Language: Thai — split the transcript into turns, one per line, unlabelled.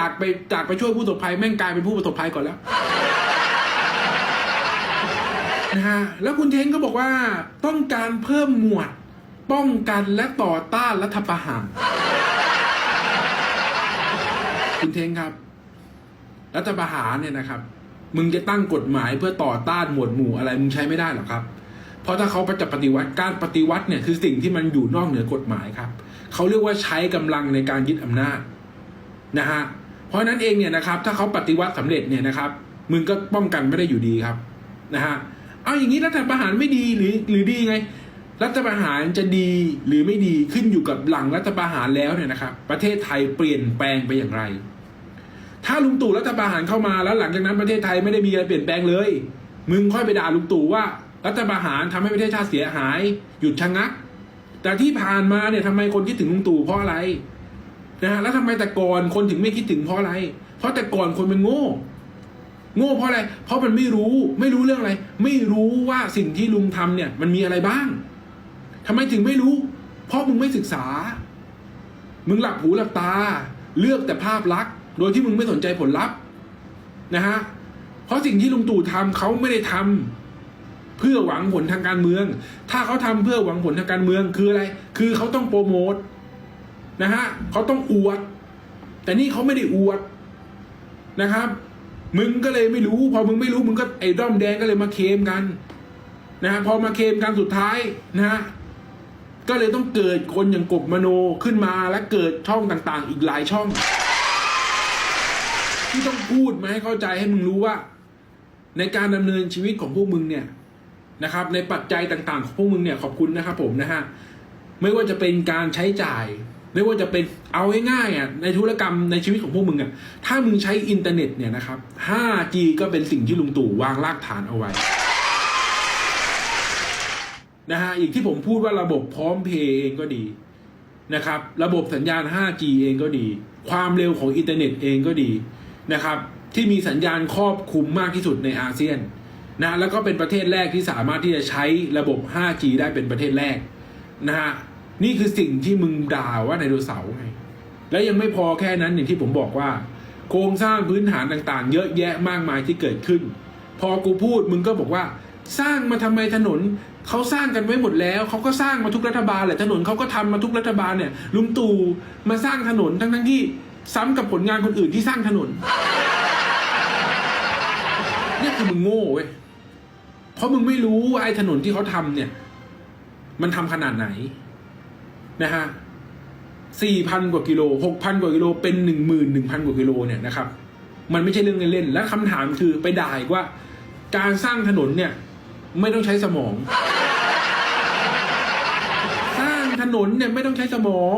จากไปจากไปช่วยผู้ประสบภัยแม่งกลายเป็นผู้ประสบภัยก่อนแล้วนะฮะแล้วคุณเทงก็บอกว่าต้องการเพิ่มหมวด ป้องกันและต่อต้านรัฐประหาร คุณเทงครับ รัฐประหารเนี่ยนะครับ มึงจะตั้งกฎหมายเพื่อต่อต้านหมวดหมู่อะไรมึงใช้ไม่ได้หรอกครับ เพราะถ้าเขาจะปฏิวัติการปฏิวัติเนี่ยคือสิ่งที่มันอยู่นอกเหนือกฎหมายครับ เขาเรียกว่าใช้กำลังในการยึดอำนาจนะฮะ ราะนั้นเองเนี่ยนะครับ ถ้าเขาปฏิวัติสำเร็จเนี่ยนะครับ มึงก็ป้องกันไม่ได้อยู่ดีครับนะฮะเอาอย่างนี้รัฐประหารไม่ดีหรือหรือดีไง รัฐประหารจะดีหรือไม่ดีขึ้นอยู่กับหลังรัฐประหารแล้วเนี่ยนะครับ ประเทศไทยเปลี่ยนแปลงไปอย่างไร ถ้าลุงตู่รัฐประหารเข้ามาแล้วหลังจากนั้นประเทศไทยไม่ได้มีอะไรเปลี่ยนแปลงเลย มึงค่อยไปด่าลุงตู่ว่า รัฐประหารทำให้ประเทศชาติเสียหาย หยุดชะงัก แต่ที่ผ่านมาเนี่ยทำไมคนคิดถึงลุงตู่เพราะอะไร นะฮะแล้วทำไมแต่ก่อนคนถึงไม่คิดถึงเพราะอะไร เพราะแต่ก่อนคนมันโง่ โง่เพราะอะไร เพราะมันไม่รู้ ไม่รู้เรื่องอะไร ไม่รู้ว่าสิ่งที่ลุงทำเนี่ย มันมีอะไรบ้างทำไมถึงไม่รู้ เพราะมึงไม่ศึกษา มึงหลับหูหลับตา เลือกแต่ภาพลักษณ์ โดยที่มึงไม่สนใจผลลัพธ์นะฮะ เพราะสิ่งที่ลุงตู่ทำเขาไม่ได้ทำเพื่อหวังผลทางการเมือง ถ้าเขาทำเพื่อหวังผลทางการเมืองคืออะไร คือเขาต้องโปรโมท นะฮะเขาต้องอวด แต่นี่เขาไม่ได้อวดนะครับ มึงก็เลยไม่รู้ พอมึงไม่รู้มึงก็ไอ้ด้อมแดงก็เลยมาเคมกัน นะฮะพอมาเคมกันสุดท้ายนะฮะก็เลยต้องเกิดคนอย่างกบมโนขึ้นมาและเกิดช่องต่างๆ อีกหลายช่อง ที่ต้องพูดมาให้เข้าใจให้มึงรู้ว่า ในการดำเนินชีวิตของพวกมึงเนี่ยนะครับ ในปัจจัยต่างๆ ของพวกมึงเนี่ยขอบคุณนะครับผมนะฮะไม่ว่าจะเป็นการใช้จ่าย ไม่ว่าจะเป็นเอาง่ายๆอะในธุรกรรมในชีวิตของพวกมึงอะถ้ามึงใช้อินเทอร์เน็ตเนี่ยนะครับ 5G ก็เป็นสิ่งที่ลุงตู่วางรากฐานเอาไว้นะฮะอย่างที่ผมพูดว่าระบบพร้อมเพย์เองก็ดีนะครับ ระบบสัญญาณ 5G เองก็ดี ความเร็วของอินเทอร์เน็ตเองก็ดีนะครับ ที่มีสัญญาณครอบคลุมมากที่สุดในอาเซียนนะแล้วก็เป็นประเทศแรกที่สามารถที่จะใช้ระบบ 5G ได้เป็นประเทศแรกนะฮะ นี่คือสิ่งที่มึงด่าว่าไดโนเสาร์ไง และยังไม่พอแค่นั้นอย่างที่ผมบอกว่า โครงสร้างพื้นฐานต่างๆ เยอะแยะมากมายที่เกิดขึ้น พอกูพูดมึงก็บอกว่า สร้างมาทำไมถนนเขาสร้างกันไว้หมดแล้วเขาก็สร้างมาทุกรัฐบาลแหละถนนเขาก็ทำมาทุกรัฐบาลเนี่ยลุงตู่มาสร้างถนนทั้งทั้งๆที่ซ้ำกับผลงานคนอื่นที่สร้างถนนเนี่ยคือมึงโง่เว้ยเพราะมึงไม่รู้ไอ้ถนนที่เขาทำเนี่ย มันทำขนาดไหน นะฮะสี่พันกว่ากิโลหกพันกว่ากิโลเป็นหนึ่งหมื่นหนึ่งพันกว่ากิโลเนี่ยนะครับ มันไม่ใช่เรื่องเล่นๆและคำถามคือไปด่าอีกว่า การสร้างถนนเนี่ย ไม่ต้องใช้สมอง สร้างถนนเนี่ยไม่ต้องใช้สมอง